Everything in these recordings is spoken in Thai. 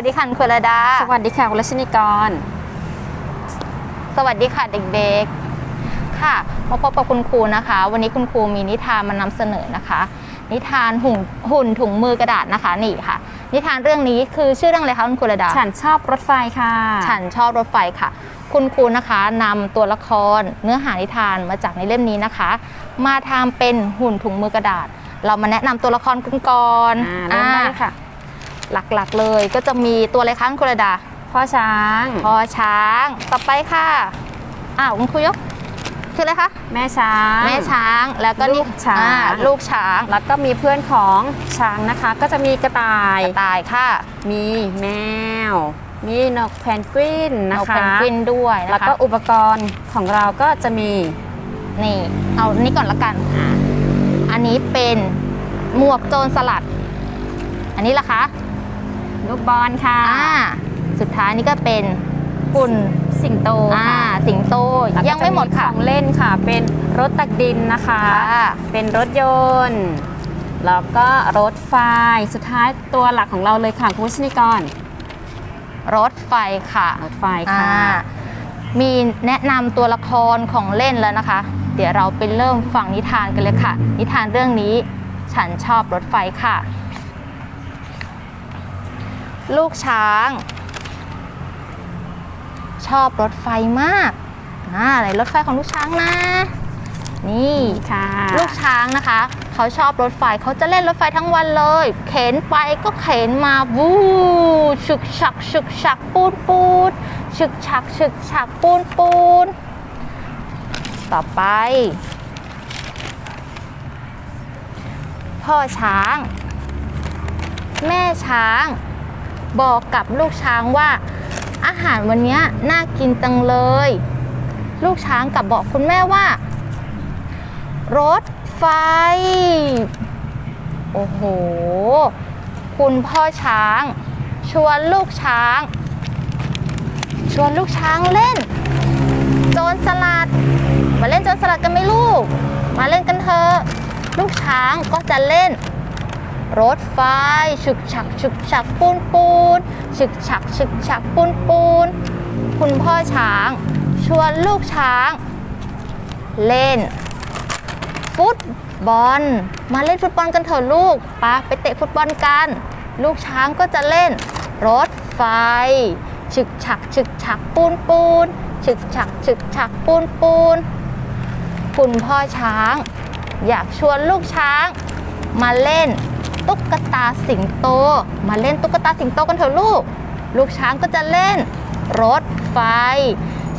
วัสดีค่ะคุณระดา สวัสดีค่ะคุณรัชนีกร สวัสดีค่ะเด็กๆ ค่ะ มาพบกับคุณครูนะคะ วันนี้คุณครูมีนิทานมานำเสนอนะคะ นิทานหุ่นหุ่นถุงมือกระดาษนะคะนี่ค่ะ นิทานเรื่องนี้คือชื่อเรื่องอะไรคะคุณครูระดา ฉันชอบรถไฟค่ะ ฉันชอบรถไฟค่ะ คุณครูนะคะนำตัวละครเนื้อหานิทานมาจากในเล่มนี้นะคะ มาทำเป็นหุ่นถุงมือกระดาษ เรามาแนะนำตัวละครกันก่อนอ่าเริ่มได้เลยค่ะ หลักๆเลยก็จะมีตัวอะไรคะคุณครูระดาพ่อช้างพอช้างต่อไปค่ะอ้าวคุณครูยกชื่ออะไรคะแม่ช้าง แม่ช้างแล้วก็นี่ลูกช้างอ่ลูกช้าง แล้วก็มีเพื่อนของช้างนะคะ ก็จะมีกระต่ายกระต่ายค่ะ มีแมว มีนกแพนกวินนะเอาคะเพนกวินด้วยนะคะแล้วก็อุปกรณ์ของเราก็จะมีนี่เอานี่ก่อนละกัน อันนี้เป็นหมวกโจรสลัด อันนี้ล่ะคะ ลูกบอลค่ะอ่าสุดท้ายนี่ก็เป็นหุ่นสิงโตอ่าค่ะสิงโตแล้วก็ยังไม่หมดจค่ะของเล่นค่ะ เป็นรถตักดินนะคะ ค่ะเป็นรถยนต์ แล้วก็รถไฟ สุดท้ายตัวหลักของเราเลยค่ะคุณผู้ชนิกรรถไฟค่ะรถไฟค่ะ อ่ามีแนะนำตัวละครของเล่นแล้วนะคะ เดี๋ยวเราไปเริ่มฟังนิทานกันเลยค่ะ นิทานเรื่องนี้ฉันชอบรถไฟค่ะ ลูกช้าง ชอบรถไฟมากอ่าอะไรรถไฟของลูกช้างนะ นี่ค่ะลูกช้างนะคะ เขาชอบรถไฟเขาจะเล่นรถไฟทั้งวันเลย เข็นไปก็เข็นมาวูฉึกฉักฉึกฉักปูนปูนฉึกฉักฉึกฉักปูนปูนต่อไป พ่อช้าง แม่ช้าง บอกกับลูกช้างว่า อาหารวันนี้น่ากินจังเลย ลูกช้างกลับบอกคุณแม่ว่า รถไฟ โอ้โห คุณพ่อช้าง ชวนลูกช้าง ชวนลูกช้างเล่น โจรสลัด มาเล่นโจรสลัดกันไหมลูก มาเล่นกันเถอะลูกช้างก็จะเล่น รถไฟฉึกฉักฉึกฉักปูนปูนฉึกฉักฉึกฉักปูนปูนคุณพ่อช้าง ชวนลูกช้าง เล่น ฟุตบอล มาเล่นฟุตบอลกันเถอะลูกปะไปเตะฟุตบอลกัน ลูกช้างก็จะเล่น รถไฟฉึกฉักฉึกฉักปูนปูนฉึกฉักฉึกฉักปูนปูนคุณพ่อช้าง อยากชวนลูกช้าง มาเล่น ตุ๊กตาสิงโต มาเล่นตุ๊กตาสิงโตกันเถอะลูก ลูกช้างก็จะเล่น รถไฟ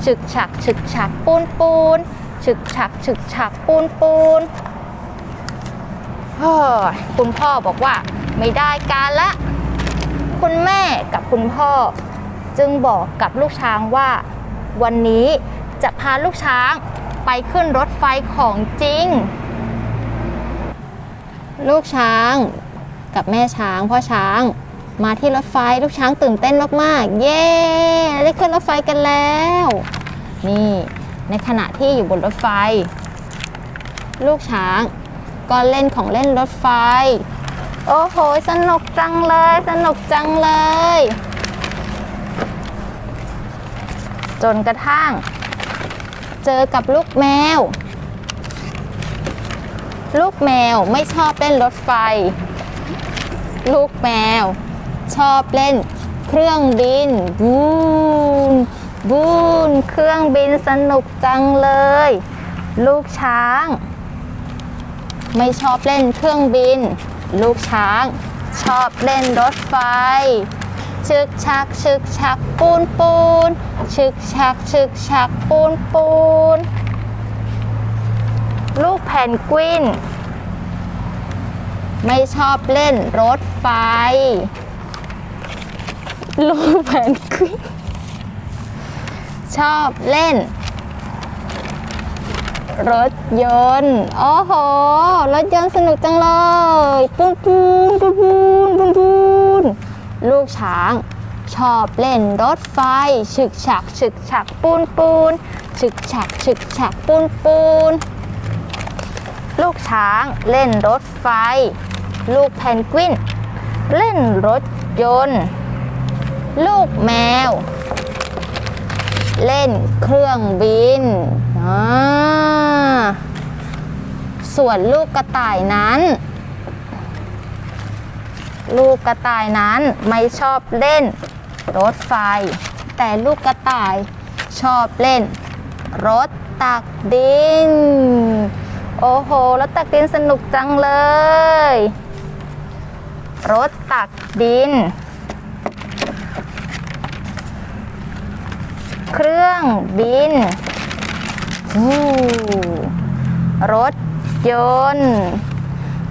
ฉึกฉักฉึกฉักปูนปูนฉึกฉักฉึกฉักปูนปูนเฮ้ยคุณพ่อบอกว่าไม่ได้การละ คุณแม่กับคุณพ่อ จึงบอกกับลูกช้างว่า วันนี้จะพาลูกช้างไปขึ้นรถไฟของจริง ลูกช้าง กับแม่ช้างพ่อช้าง มาที่รถไฟลูกช้างตื่นเต้นมากๆ เย้ได้ขึ้นรถไฟกันแล้ว นี่ในขณะที่อยู่บนรถไฟ ลูกช้างก็เล่นของเล่นรถไฟ โอ้โห สนุกจังเลย สนุกจังเลย จนกระทั่ง เจอกับลูกแมว ลูกแมวไม่ชอบเล่นรถไฟ ลูกแมว ชอบเล่นเครื่องบิน บูนบูนเครื่องบินสนุกจังเลย ลูกช้าง ไม่ชอบเล่นเครื่องบิน ลูกช้าง ชอบเล่นรถไฟ ชึกชักชึกชักปูนปูนชึกชักชึกชักปูนปูนลูกแพนกวิน ไม่ชอบเล่นรถไฟ ลูกแพนกวินชอบเล่น รถยนต์ โอ้โห รถยนต์สนุกจังเลย ปูนปูนปูนปูนปูนปูนลูกช้างชอบเล่นรถไฟฉึกฉักฉึกฉักปูนปูนฉึกฉักฉึกฉักปูนปูนลูกช้างเล่นรถไฟ ลูกแพนกวิน เล่นรถยนต์ ลูกแมว เล่นเครื่องบิน ส่วนลูกกระต่ายนั้น ลูกกระต่ายนั้นไม่ชอบเล่นรถไฟ แต่ลูกกระต่ายชอบเล่น รถตักดิน โอ้โห รถตักดินสนุกจังเลย รถตักดิน เครื่องบินรถยนต์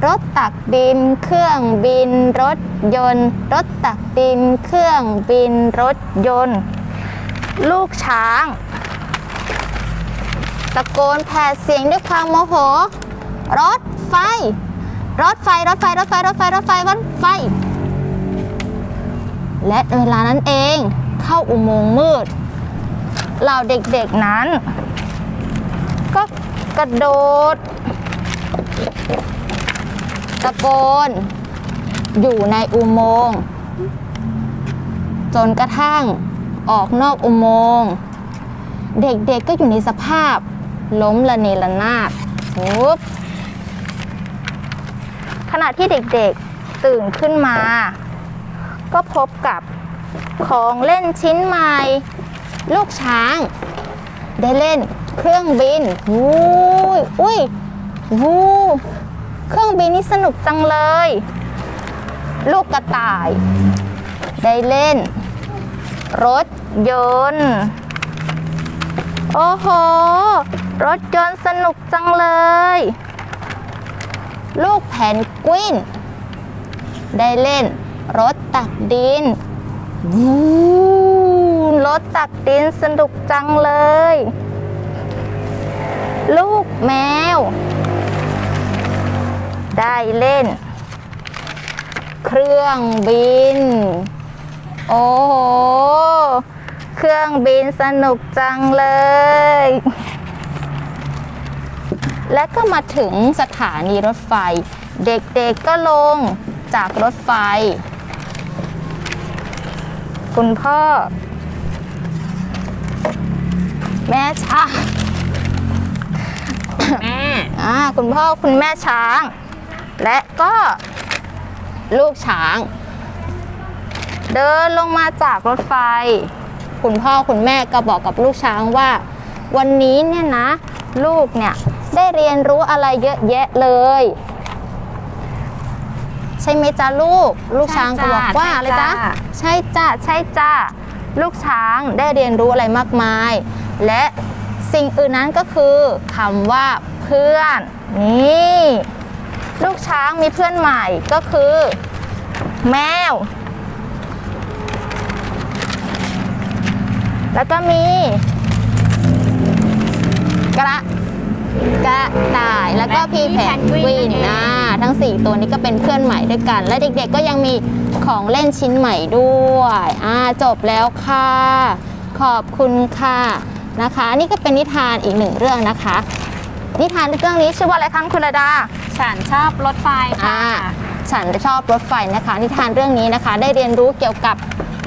รถตักดิน เครื่องบิน รถยนต์ รถตักดิน เครื่องบิน รถยนต์ ลูกช้าง ตะโกนแผดเสียงด้วยความโมโห รถไฟ รถไฟรถไฟรถไฟรถไฟรถไฟรถไฟ และเวลานั้นเองเข้าอุโมงค์มืดเหล่าเด็กๆนั้น ก็กระโดด ตะโกน อยู่ในอุโมงค์จนกระทั่งออกนอกอุโมงค์เด็กๆก็อยู่ในสภาพล้มละเนระนาดปุ๊บ ณะที่เด็กๆตื่นขึ้นมา ก็พบกับของเล่นชิ้นใหม่ลูกช้าง ได้เล่นเครื่องบินวู้ยอุ้ยวู้เครื่องบินนี่สนุกจังเลย ลูกกระต่าย ได้เล่น รถยนต์ โอ้โห รถยนต์สนุกจังเลย ลูกแผนกวิน ได้เล่นรถตักดินวูรถตักดินสนุกจังเลย ลูกแมว ได้เล่น เครื่องบิน โอ้โห เครื่องบินสนุกจังเลย และก็มาถึงสถานีรถไฟ เด็กๆก็ลงจากรถไฟ คุณพ่อ แม่ช้างแม่อ่าคุณพ่อคุณแม่ช้าง และก็ลูกช้าง เดินลงมาจากรถไฟ คุณพ่อคุณแม่ก็บอกกับลูกช้างว่า วันนี้เนี่ยนะ ลูกเนี่ย ได้เรียนรู้อะไรเยอะแยะเลย ใช่ไหมจ๊ะลูก ลูกช้างก็บอกว่าอะไรจ๊ะใช่จ้ะใช่จ้ะลูกช้างได้เรียนรู้อะไรมากมาย และสิ่งอื่นนั้นก็คือคำว่าเพื่อน นี่ ลูกช้างมีเพื่อนใหม่ก็คือ แมว แล้วก็มี กระ กระต่ายแล้วก็พีแพนกวินนะทั้ง 4 ตัวนี้ก็เป็นเพื่อนใหม่ด้วยกัน และเด็กๆก็ยังมีของเล่นชิ้นใหม่ด้วยอ่าจบแล้วค่ะ ขอบคุณค่ะนะคะ นี่ก็เป็นนิทานอีกหนึ่งเรื่องนะคะ นิทานเรื่องนี้ชื่อว่าอะไรคะคุณระดา ฉันชอบรถไฟค่ะอ่าฉันชอบรถไฟนะคะ นิทานเรื่องนี้นะคะ ได้เรียนรู้เกี่ยวกับ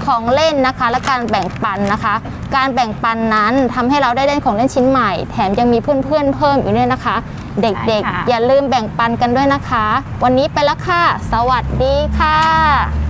ของเล่นนะคะ และการแบ่งปันนะคะ การแบ่งปันนั้นทำให้เราได้เล่นของเล่นชิ้นใหม่ แถมยังมีเพื่อนๆเพิ่มอีกด้วยนะคะ เด็กใช่ค่ะๆอย่าลืมแบ่งปันกันด้วยนะคะ วันนี้ไปแล้วค่ะ สวัสดีค่ะ